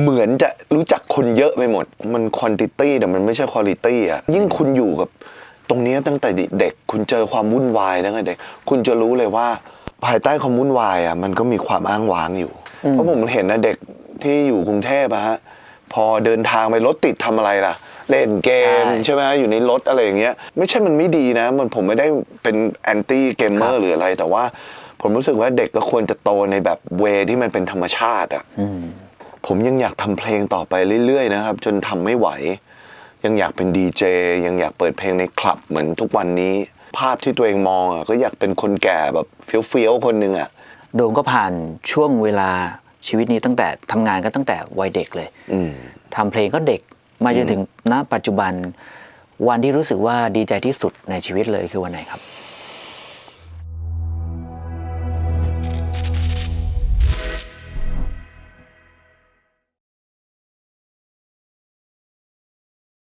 เหมือนจะรู้จักคนเยอะไปหมด มันควอนติตี้แต่มันไม่ใช่คุณ i t y อะยิ่งคุณอยู่กับตรงเนี้ยตั้งแต่เด็ก คุณเจอความวุ่นวายตั้งแต่เด็ก คุณจะรู้เลยว่า ภายใต้ความวุ่นวายอะมันก็มีความอ้างว้างอยู่ เพราะผมเห็นนะเด็กที่อยู่กรุงเทพอะฮะพอเดินทางไปรถติดทำอะไรล่ะ เล่นเกมใช่ใช่ไหมฮะอยู่ในรถอะไรอย่างเงี้ย ไม่ใช่มันไม่ดีนะ มันผมไม่ได้เป็นแอนตี้เกมเมอร์หรืออะไรแต่ว่า ผมรู้สึกว่าเด็กก็ควรจะโตในแบบเวที่มันเป็นธรรมชาติอะ ผมยังอยากทำเพลงต่อไปเรื่อยๆนะครับ จนทำไม่ไหว ยังอยากเป็นดีเจยังอยากเปิดเพลงในคลับเหมือนทุกวันนี้ ภาพที่ตัวเองมองอะก็อยากเป็นคนแก่แบบเฟี้ยวๆคนหนึ่งอะโดมก็ผ่านช่วงเวลาชีวิตนี้ตั้งแต่ทำงานก็ตั้งแต่วัยเด็กเลยอืมทำเพลงก็เด็กมาจนถึงณปัจจุบัน วันที่รู้สึกว่าดีใจที่สุดในชีวิตเลยคือวันไหนครับ